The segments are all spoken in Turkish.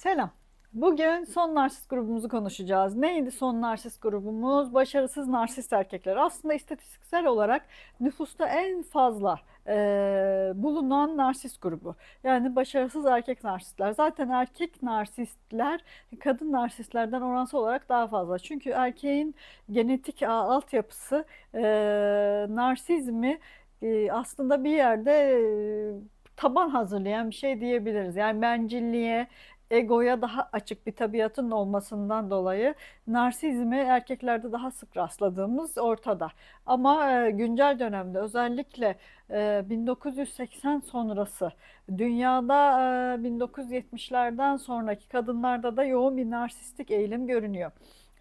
Selam. Bugün son narsist grubumuzu konuşacağız. Neydi son narsist grubumuz? Başarısız narsist erkekler. Aslında istatistiksel olarak nüfusta en fazla e, bulunan narsist grubu. Yani başarısız erkek narsistler. Zaten erkek narsistler kadın narsistlerden oransal olarak daha fazla. Çünkü erkeğin genetik altyapısı e, narsizmi e, aslında bir yerde e, taban hazırlayan bir şey diyebiliriz. Yani bencilliğe, egoya daha açık bir tabiatın olmasından dolayı narsizmi erkeklerde daha sık rastladığımız ortada. Ama e, güncel dönemde özellikle e, 1980 sonrası dünyada e, 1970'lerden sonraki kadınlarda da yoğun bir narsistik eğilim görünüyor.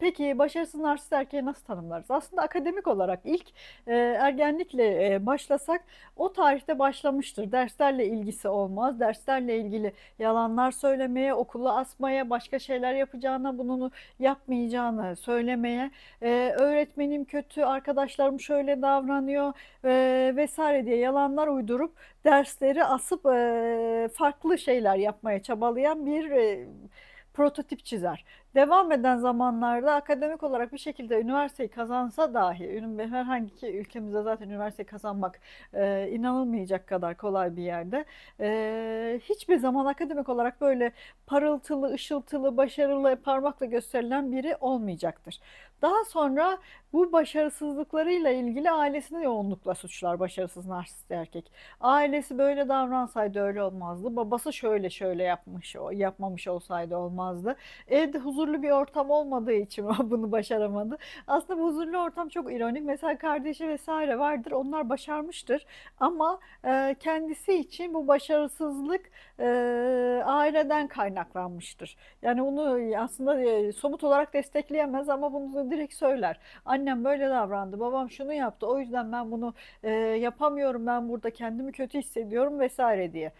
Peki başarısız narsist erkeği nasıl tanımlarız? Aslında akademik olarak ilk e, ergenlikle e, başlasak o tarihte başlamıştır. Derslerle ilgisi olmaz. Derslerle ilgili yalanlar söylemeye, okulu asmaya, başka şeyler yapacağına, bunu yapmayacağını söylemeye, e, öğretmenim kötü, arkadaşlarım şöyle davranıyor e, vesaire diye yalanlar uydurup dersleri asıp e, farklı şeyler yapmaya çabalayan bir e, prototip çizer. Devam eden zamanlarda akademik olarak bir şekilde üniversiteyi kazansa dahi, herhangi ki ülkemizde zaten üniversiteyi kazanmak e, inanılmayacak kadar kolay bir yerde, e, hiçbir zaman akademik olarak böyle parıltılı, ışıltılı, başarılı, parmakla gösterilen biri olmayacaktır. Daha sonra bu başarısızlıklarıyla ilgili ailesini yoğunlukla suçlar başarısız narsist erkek. Ailesi böyle davransaydı öyle olmazdı. Babası şöyle şöyle yapmış, yapmamış olsaydı olmazdı. Evde huzurlu bir ortam olmadığı için o bunu başaramadı. Aslında bu huzurlu ortam çok ironik. Mesela kardeşi vesaire vardır. Onlar başarmıştır. Ama e, kendisi için bu başarısızlık e, aileden kaynaklanmıştır. Yani bunu aslında e, somut olarak destekleyemez ama bunu direkt söyler. Annem böyle davrandı, babam şunu yaptı. O yüzden ben bunu e, yapamıyorum. Ben burada kendimi kötü hissediyorum vesaire diye.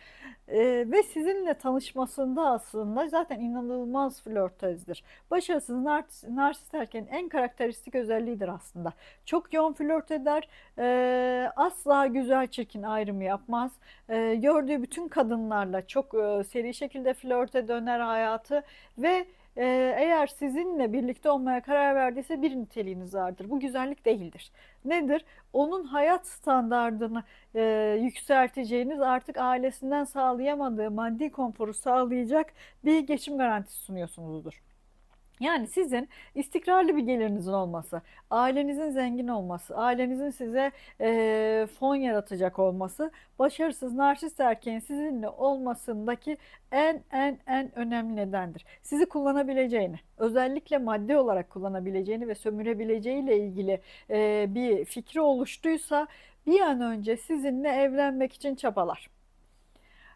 E, ve sizinle tanışmasında aslında zaten inanılmaz flörtözdir. Başarısız nars- narsist erkeğin en karakteristik özelliğidir aslında. Çok yoğun flört eder, e, asla güzel çirkin ayrımı yapmaz. E, gördüğü bütün kadınlarla çok e, seri şekilde flörte döner hayatı ve e, eğer sizinle birlikte olmaya karar verdiyse bir niteliğiniz vardır. Bu güzellik değildir. Nedir? Onun hayat standardını e, yükselteceğiniz artık ailesinden sağlayamadığı maddi konforu sağlayacak bir geçim garantisi sunuyorsunuzdur. Yani sizin istikrarlı bir gelirinizin olması, ailenizin zengin olması, ailenizin size eee, fon yaratacak olması, başarısız narsist erkeğin sizinle olmasındaki en en en önemli nedendir. Sizi kullanabileceğini, özellikle maddi olarak kullanabileceğini ve sömürebileceğiyle ilgili eee, bir fikri oluştuysa bir an önce sizinle evlenmek için çabalar.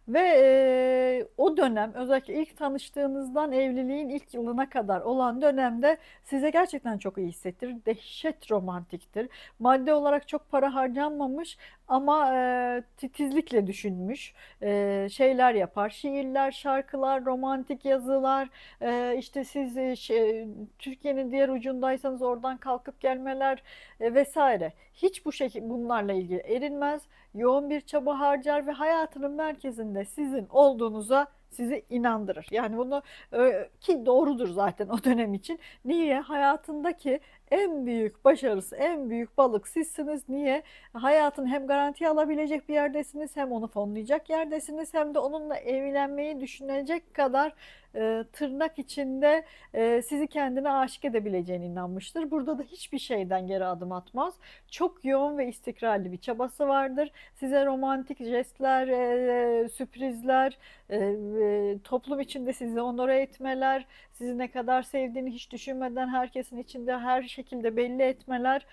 Ve eee, o dönem özellikle ilk tanıştığınızdan evliliğin ilk yılına kadar olan dönemde size gerçekten çok iyi hissettirir. Dehşet romantiktir. Maddi olarak çok para harcanmamış ama eee, titizlikle düşünmüş eee, şeyler yapar. Şiirler, şarkılar, romantik yazılar. eee, işte siz e, şey, Türkiye'nin diğer ucundaysanız oradan kalkıp gelmeler e, vesaire. Hiç bu şekilde bunlarla ilgili erinmez yoğun bir çaba harcar ve hayatının merkezinde sizin olduğunuza sizi inandırır. Yani bunu e, ki doğrudur zaten o dönem için. Niye? Hayatındaki en büyük başarısı, en büyük balık sizsiniz. Niye? Hayatın hem garantiye alabilecek bir yerdesiniz, hem onu fonlayacak yerdesiniz, hem de onunla evlenmeyi düşünecek kadar e, tırnak içinde e, sizi kendine aşık edebileceğine inanmıştır. Burada da hiçbir şeyden geri adım atmaz. Çok yoğun ve istikrarlı bir çabası vardır. Size romantik jestler, e, sürprizler, toplum içinde sizi onore etmeler, sizi ne kadar sevdiğini hiç düşünmeden herkesin içinde her şekilde belli etmeler,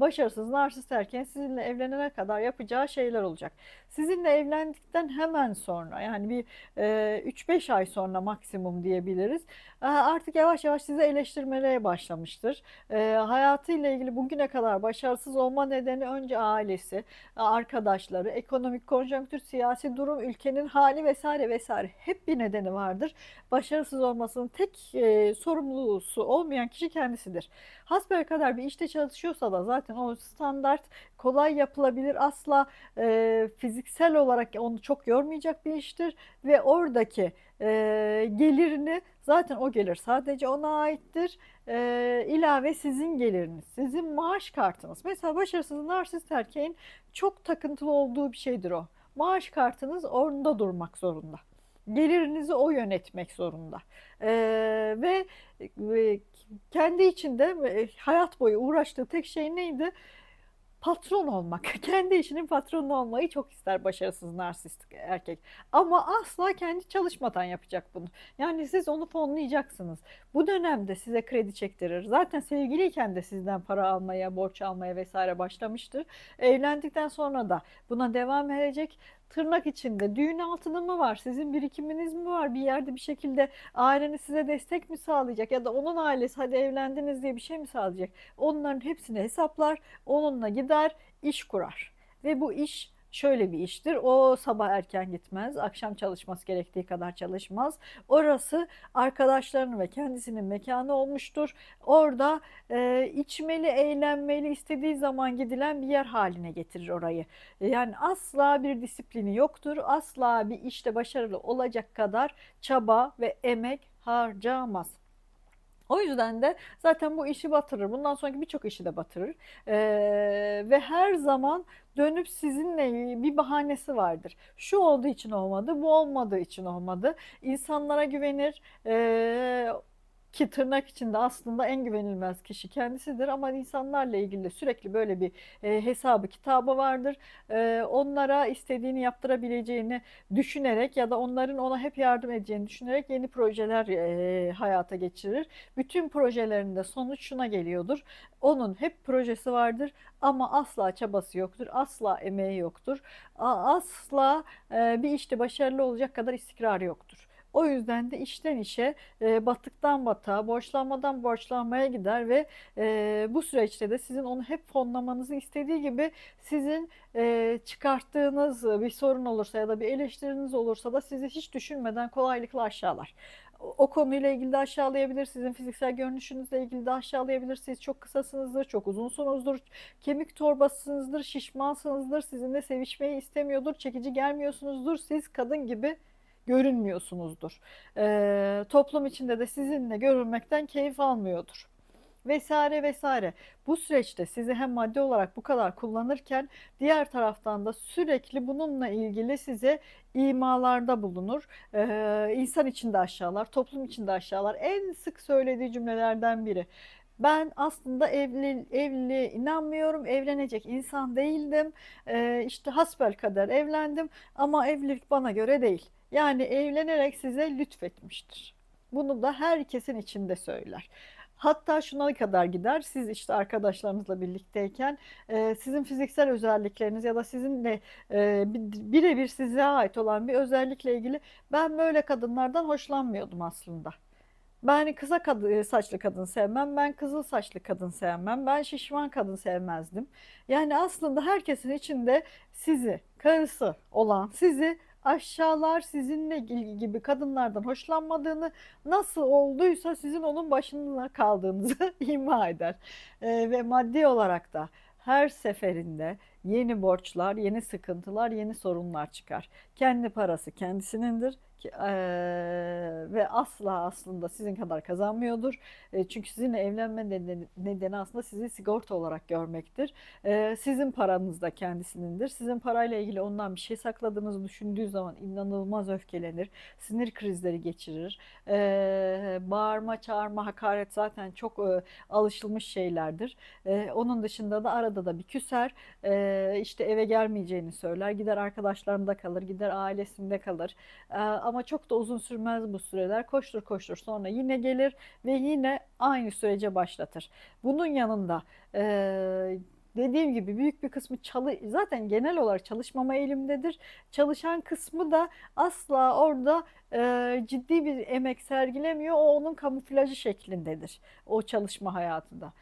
başarısız narsist erkeğin sizinle evlenene kadar yapacağı şeyler olacak. Sizinle evlendikten hemen sonra yani bir e, 3-5 ay sonra maksimum diyebiliriz. e, Artık yavaş yavaş sizi eleştirmeye başlamıştır. E, hayatıyla ilgili bugüne kadar başarısız olma nedeni önce ailesi, arkadaşları, ekonomik konjonktür, siyasi durum, ülkenin hali vesaire vesaire hep bir nedeni vardır. Başarısız olmasının tek e, sorumlusu olmayan kişi kendisidir. Hasbelkader bir işte çalışıyorsa da zaten o standart kolay yapılabilir, asla e, fiziksel olarak onu çok yormayacak bir iştir ve oradaki e, gelirini zaten o gelir sadece ona aittir. E, ilave sizin geliriniz, sizin maaş kartınız. Mesela başarısız narsist erkeğin çok takıntılı olduğu bir şeydir o. Maaş kartınız orada durmak zorunda. Gelirinizi o yönetmek zorunda. E, ve, ve kendi içinde e, hayat boyu uğraştığı tek şey neydi? Patron olmak. Kendi işinin patronu olmayı çok ister başarısız narsist erkek. Ama asla kendi çalışmadan yapacak bunu. Yani siz onu fonlayacaksınız. Bu dönemde size kredi çektirir. Zaten sevgiliyken de sizden para almaya, borç almaya vesaire başlamıştır. Evlendikten sonra da buna devam edecek. Tırnak içinde düğün altını mı var? Sizin birikiminiz mi var? Bir yerde bir şekilde aileniz size destek mi sağlayacak? Ya da onun ailesi hadi evlendiniz diye bir şey mi sağlayacak? Onların hepsini hesaplar, onunla gider, iş kurar. Ve bu iş şöyle bir iştir. O sabah erken gitmez, akşam çalışması gerektiği kadar çalışmaz. Orası arkadaşlarının ve kendisinin mekanı olmuştur. Orada e, içmeli, eğlenmeli, istediği zaman gidilen bir yer haline getirir orayı. Yani asla bir disiplini yoktur. Asla bir işte başarılı olacak kadar çaba ve emek harcamaz. O yüzden de zaten bu işi batırır. Bundan sonraki birçok işi de batırır. Ee, ve her zaman dönüp sizinle bir bahanesi vardır. Şu olduğu için olmadı, bu olmadığı için olmadı. İnsanlara güvenir. Ee, ki tırnak içinde aslında en güvenilmez kişi kendisidir ama insanlarla ilgili de sürekli böyle bir e, hesabı kitabı vardır. E, onlara istediğini yaptırabileceğini düşünerek ya da onların ona hep yardım edeceğini düşünerek yeni projeler e, hayata geçirir. Bütün projelerinde sonuç şuna geliyordur. Onun hep projesi vardır ama asla çabası yoktur, asla emeği yoktur, asla e, bir işte başarılı olacak kadar istikrarı yoktur. O yüzden de işten işe, e, batıktan batağa, borçlanmadan borçlanmaya gider ve e, bu süreçte de sizin onu hep fonlamanızı istediği gibi sizin e, çıkarttığınız bir sorun olursa ya da bir eleştiriniz olursa da sizi hiç düşünmeden kolaylıkla aşağılar. O konuyla ilgili de aşağılayabilir, sizin fiziksel görünüşünüzle ilgili de aşağılayabilir. Siz çok kısasınızdır, çok uzunsunuzdur, kemik torbasınızdır, şişmansınızdır, sizinle sevişmeyi istemiyordur, çekici gelmiyorsunuzdur. Siz kadın gibi görünmüyorsunuzdur. Ee, toplum içinde de sizinle görünmekten keyif almıyordur. Vesaire vesaire. Bu süreçte sizi hem maddi olarak bu kadar kullanırken diğer taraftan da sürekli bununla ilgili size imalarda bulunur. Ee, insan içinde aşağılar, toplum içinde aşağılar. En sık söylediği cümlelerden biri. Ben aslında evli, evli inanmıyorum, evlenecek insan değildim. Ee, işte hasbelkader evlendim ama evlilik bana göre değil. Yani evlenerek size lütfetmiştir. Bunu da herkesin içinde söyler. Hatta şuna kadar gider. Siz işte arkadaşlarınızla birlikteyken e, sizin fiziksel özellikleriniz ya da sizinle e, bi- birebir size ait olan bir özellikle ilgili ben böyle kadınlardan hoşlanmıyordum aslında. Ben kısa kadı- saçlı kadın sevmem, ben kızıl saçlı kadın sevmem, ben şişman kadın sevmezdim. Yani aslında herkesin içinde sizi, karısı olan sizi aşağılar sizinle ilgili gibi kadınlardan hoşlanmadığını nasıl olduysa sizin onun başında kaldığınızı ima eder. Ee, ve maddi olarak da her seferinde yeni borçlar, yeni sıkıntılar, yeni sorunlar çıkar. Kendi parası kendisinindir eee, ve asla aslında sizin kadar kazanmıyordur. E, çünkü sizinle evlenme nedeni, aslında sizi sigorta olarak görmektir. E, sizin paranız da kendisinindir. Sizin parayla ilgili ondan bir şey sakladığınızı düşündüğü zaman inanılmaz öfkelenir, sinir krizleri geçirir. E, bağırma, çağırma, hakaret zaten çok e, alışılmış şeylerdir. Onun dışında da arada da bir küser, işte eve gelmeyeceğini söyler, gider arkadaşlarında kalır, gider ailesinde kalır. E, ama çok da uzun sürmez bu süreler. Koştur koştur sonra yine gelir ve yine aynı sürece başlatır. Bunun yanında e, dediğim gibi büyük bir kısmı çalı zaten genel olarak çalışmama eğilimdedir. Çalışan kısmı da asla orada e, ciddi bir emek sergilemiyor. O onun kamuflajı şeklindedir o çalışma hayatında.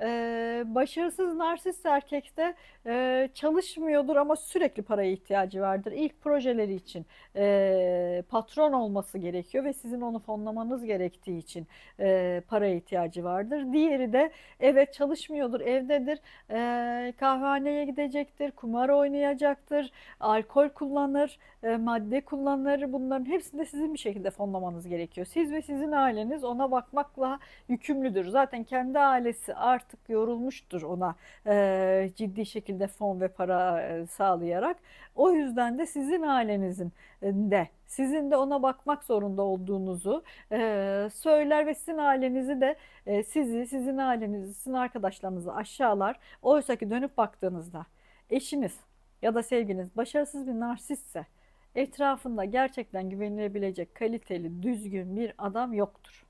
Ee, başarısız narsist erkekte e, çalışmıyordur ama sürekli paraya ihtiyacı vardır. İlk projeleri için e, patron olması gerekiyor ve sizin onu fonlamanız gerektiği için e, paraya ihtiyacı vardır. Diğeri de evet çalışmıyordur, evdedir, e, kahvehaneye gidecektir, kumar oynayacaktır, alkol kullanır, e, madde kullanır. Bunların hepsini de sizin bir şekilde fonlamanız gerekiyor. Siz ve sizin aileniz ona bakmakla yükümlüdür. Zaten kendi ailesi artık yorulmuştur ona e, ciddi şekilde fon ve para e, sağlayarak. O yüzden de sizin ailenizin e, de sizin de ona bakmak zorunda olduğunuzu e, söyler ve sizin ailenizi de e, sizi, sizin ailenizi, sizin arkadaşlarınızı aşağılar. Oysa ki dönüp baktığınızda eşiniz ya da sevgiliniz başarısız bir narsistse etrafında gerçekten güvenilebilecek kaliteli, düzgün bir adam yoktur.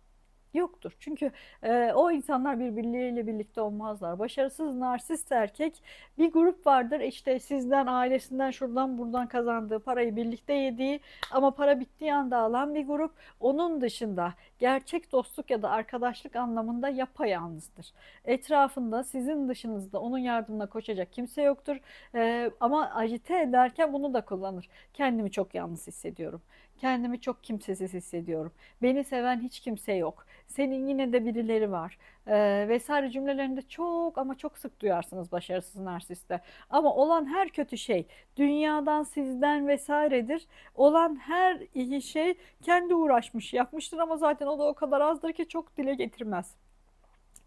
Yoktur. Çünkü e, o insanlar birbirleriyle birlikte olmazlar. Başarısız narsist erkek bir grup vardır. İşte sizden, ailesinden, şuradan buradan kazandığı parayı birlikte yediği ama para bittiği anda alan bir grup. Onun dışında gerçek dostluk ya da arkadaşlık anlamında yapayalnızdır. Etrafında sizin dışınızda onun yardımına koşacak kimse yoktur. E, ama agite ederken bunu da kullanır. Kendimi çok yalnız hissediyorum. Kendimi çok kimsesiz hissediyorum. Beni seven hiç kimse yok. Senin yine de birileri var. Ee, vesaire cümlelerinde çok ama çok sık duyarsınız başarısız narsiste. Ama olan her kötü şey dünyadan, sizden vesairedir. Olan her iyi şey kendi uğraşmış, yapmıştır ama zaten o da o kadar azdır ki çok dile getirmez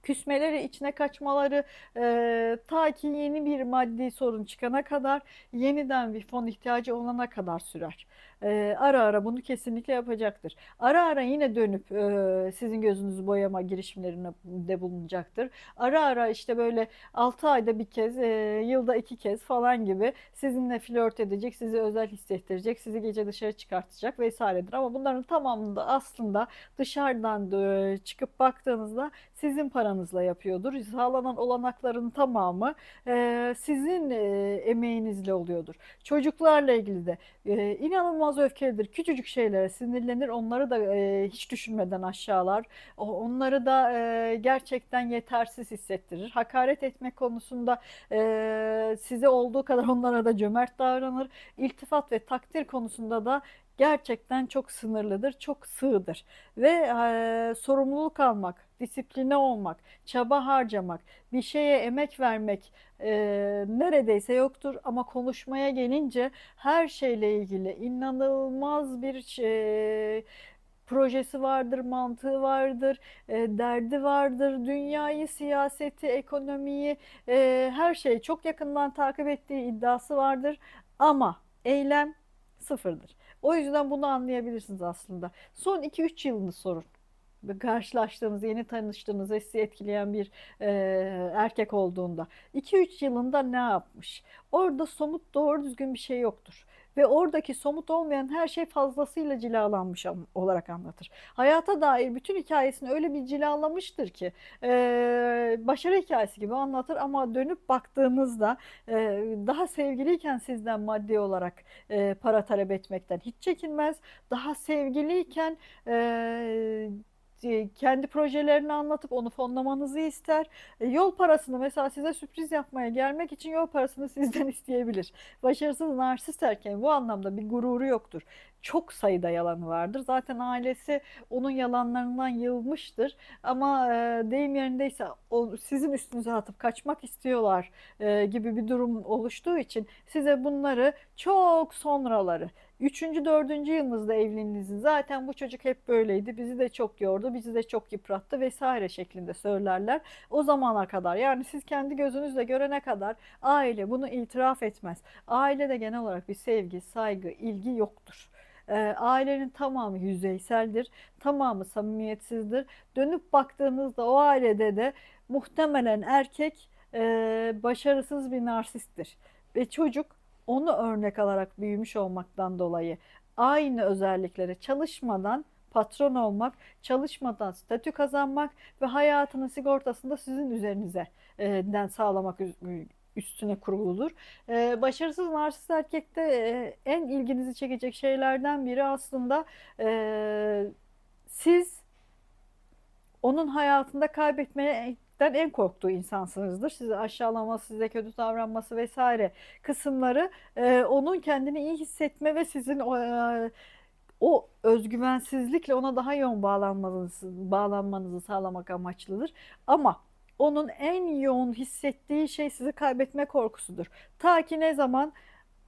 küsmeleri, içine kaçmaları e, ta ki yeni bir maddi sorun çıkana kadar yeniden bir fon ihtiyacı olana kadar sürer. E, ara ara bunu kesinlikle yapacaktır. Ara ara yine dönüp e, sizin gözünüzü boyama girişimlerinde bulunacaktır. Ara ara işte böyle 6 ayda bir kez, e, yılda iki kez falan gibi sizinle flört edecek, sizi özel hissettirecek, sizi gece dışarı çıkartacak vesairedir. Ama bunların tamamında aslında dışarıdan e, çıkıp baktığınızda sizin paranızla yapıyordur. Sağlanan olanakların tamamı e, sizin e, emeğinizle oluyordur. Çocuklarla ilgili de e, inanılmaz öfkelidir. Küçücük şeylere sinirlenir. Onları da e, hiç düşünmeden aşağılar. Onları da e, gerçekten yetersiz hissettirir. Hakaret etme konusunda e, size olduğu kadar onlara da cömert davranır. İltifat ve takdir konusunda da gerçekten çok sınırlıdır, çok sığdır. Ve e, sorumluluk almak, disipline olmak, çaba harcamak, bir şeye emek vermek e, neredeyse yoktur. Ama konuşmaya gelince her şeyle ilgili inanılmaz bir şey, projesi vardır, mantığı vardır, e, derdi vardır, dünyayı, siyaseti, ekonomiyi, e, her şeyi çok yakından takip ettiği iddiası vardır. Ama eylem sıfırdır. O yüzden bunu anlayabilirsiniz aslında. Son iki üç yılını sorun. Karşılaştığınız, yeni tanıştığınız sizi etkileyen bir e, erkek olduğunda. iki üç yılında ne yapmış? Orada somut doğru düzgün bir şey yoktur. Ve oradaki somut olmayan her şey fazlasıyla cilalanmış an- olarak anlatır. Hayata dair bütün hikayesini öyle bir cilalamıştır ki e, başarı hikayesi gibi anlatır ama dönüp baktığınızda e, daha sevgiliyken sizden maddi olarak e, para talep etmekten hiç çekinmez. Daha sevgiliyken e, kendi projelerini anlatıp onu fonlamanızı ister. E, Yol parasını mesela size sürpriz yapmaya gelmek için yol parasını sizden isteyebilir. Başarısız narsist erkeğin bu anlamda bir gururu yoktur. Çok sayıda yalanı vardır. Zaten ailesi onun yalanlarından yılmıştır. Ama e, deyim yerindeyse o sizin üstünüze atıp kaçmak istiyorlar e, gibi bir durum oluştuğu için size bunları çok sonraları Üçüncü, dördüncü yılınızda evliliğinizin zaten bu çocuk hep böyleydi. Bizi de çok yordu, bizi de çok yıprattı vesaire şeklinde söylerler. O zamana kadar yani siz kendi gözünüzle görene kadar aile bunu itiraf etmez. Ailede genel olarak bir sevgi, saygı, ilgi yoktur. Ee, ailenin tamamı yüzeyseldir, tamamı samimiyetsizdir. Dönüp baktığınızda o ailede de muhtemelen erkek e, başarısız bir narsisttir. Ve çocuk onu örnek alarak büyümüş olmaktan dolayı aynı özelliklere çalışmadan patron olmak, çalışmadan statü kazanmak ve hayatının sigortasını da sizin üzerinize e, den sağlamak üstüne kuruludur. E, başarısız narsist erkekte e, en ilginizi çekecek şeylerden biri aslında e, siz onun hayatında kaybetmeye gerçekten en korktuğu insansınızdır. Sizi aşağılaması, size kötü davranması vesaire kısımları e, onun kendini iyi hissetme ve sizin o, e, o özgüvensizlikle ona daha yoğun bağlanmanızı, bağlanmanızı sağlamak amaçlıdır. Ama onun en yoğun hissettiği şey sizi kaybetme korkusudur. Ta ki ne zaman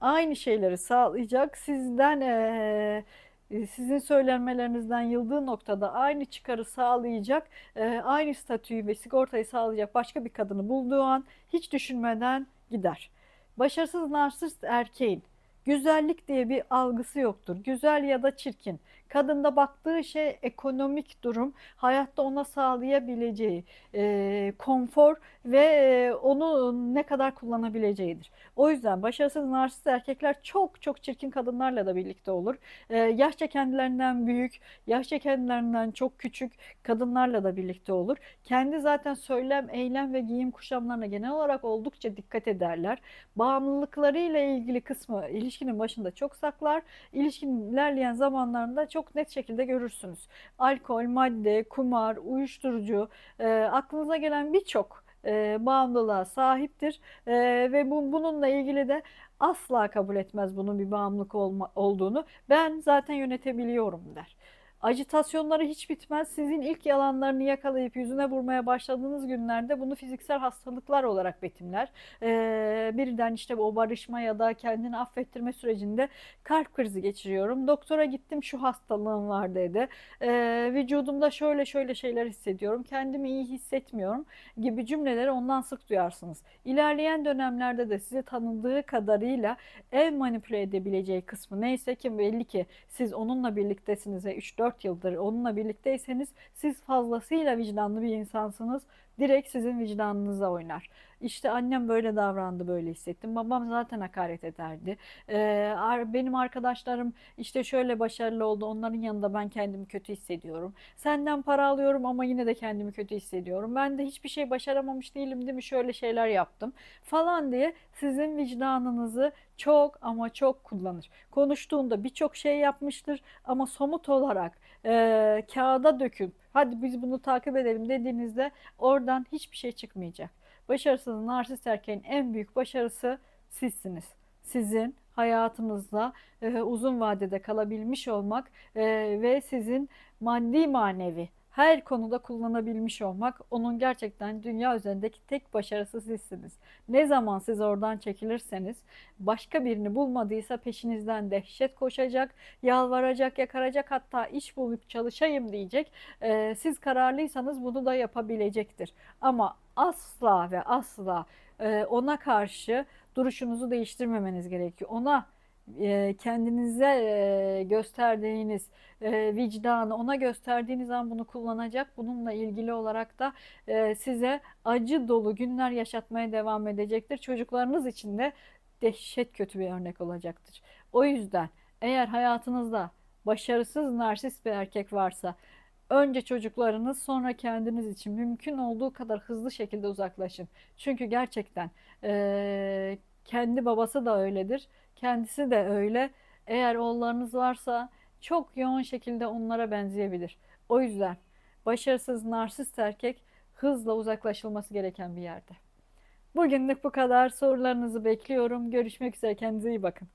aynı şeyleri sağlayacak, sizden eee, sizin söylenmelerinizden yıldığı noktada aynı çıkarı sağlayacak, eee, aynı statüyü ve sigortayı sağlayacak başka bir kadını bulduğu an hiç düşünmeden gider. Başarısız narsist erkeğin güzellik diye bir algısı yoktur. Güzel ya da çirkin. Kadında baktığı şey ekonomik durum, hayatta ona sağlayabileceği e, konfor ve e, onu ne kadar kullanabileceğidir. O yüzden başarısız narsist erkekler çok çok çirkin kadınlarla da birlikte olur. E, yaşça kendilerinden büyük, yaşça kendilerinden çok küçük kadınlarla da birlikte olur. Kendi zaten söylem, eylem ve giyim kuşamlarına genel olarak oldukça dikkat ederler. Bağımlılıklarıyla ilgili kısmı ilişkinin başında çok saklar. İlişkinin ilerleyen zamanlarında çok net şekilde görürsünüz. Alkol, madde, kumar, uyuşturucu, e, aklınıza gelen birçok e, bağımlılığa sahiptir E, ve bu, bununla ilgili de asla kabul etmez bunun bir bağımlılık olma, olduğunu. Ben zaten yönetebiliyorum der. Ajitasyonları hiç bitmez. Sizin ilk yalanlarını yakalayıp yüzüne vurmaya başladığınız günlerde bunu fiziksel hastalıklar olarak betimler. Ee, birden işte o barışma ya da kendini affettirme sürecinde kalp krizi geçiriyorum. Doktora gittim şu hastalığım var dedi. Ee, vücudumda şöyle şöyle şeyler hissediyorum. Kendimi iyi hissetmiyorum gibi cümleleri ondan sık duyarsınız. İlerleyen dönemlerde de sizi tanıdığı kadarıyla en manipüle edebileceği kısmı neyse ki belli ki siz onunla birliktesiniz ve 3-4 yıldır onunla birlikteyseniz siz fazlasıyla vicdanlı bir insansınız. Direkt sizin vicdanınıza oynar. İşte annem böyle davrandı, böyle hissettim. Babam zaten hakaret ederdi. Ee, benim arkadaşlarım işte şöyle başarılı oldu. Onların yanında ben kendimi kötü hissediyorum. Senden para alıyorum ama yine de kendimi kötü hissediyorum. Ben de hiçbir şey başaramamış değilim değil mi? Şöyle şeyler yaptım falan diye sizin vicdanınızı çok ama çok kullanır. Konuştuğunda birçok şey yapmıştır ama somut olarak e, kağıda döküp hadi biz bunu takip edelim dediğinizde oradan hiçbir şey çıkmayacak. Başarısız narsist erkeğin en büyük başarısı sizsiniz. Sizin hayatınızda e, uzun vadede kalabilmiş olmak e, ve sizin maddi manevi her konuda kullanabilmiş olmak onun gerçekten dünya üzerindeki tek başarısı sizsiniz. Ne zaman siz oradan çekilirseniz başka birini bulmadıysa peşinizden dehşet koşacak, yalvaracak, yakaracak hatta iş bulup çalışayım diyecek. Ee, siz kararlıysanız bunu da yapabilecektir. Ama asla ve asla e, ona karşı duruşunuzu değiştirmemeniz gerekiyor. Ona kendinize gösterdiğiniz vicdanı ona gösterdiğiniz an bunu kullanacak. Bununla ilgili olarak da size acı dolu günler yaşatmaya devam edecektir. Çocuklarınız için de dehşet kötü bir örnek olacaktır. O yüzden eğer hayatınızda başarısız narsist bir erkek varsa önce çocuklarınız sonra kendiniz için mümkün olduğu kadar hızlı şekilde uzaklaşın. Çünkü gerçekten kendi babası da öyledir. Kendisi de öyle. Eğer oğullarınız varsa çok yoğun şekilde onlara benzeyebilir. O yüzden başarısız narsist erkek hızla uzaklaşılması gereken bir yerde. Bugünlük bu kadar. Sorularınızı bekliyorum. Görüşmek üzere. Kendinize iyi bakın.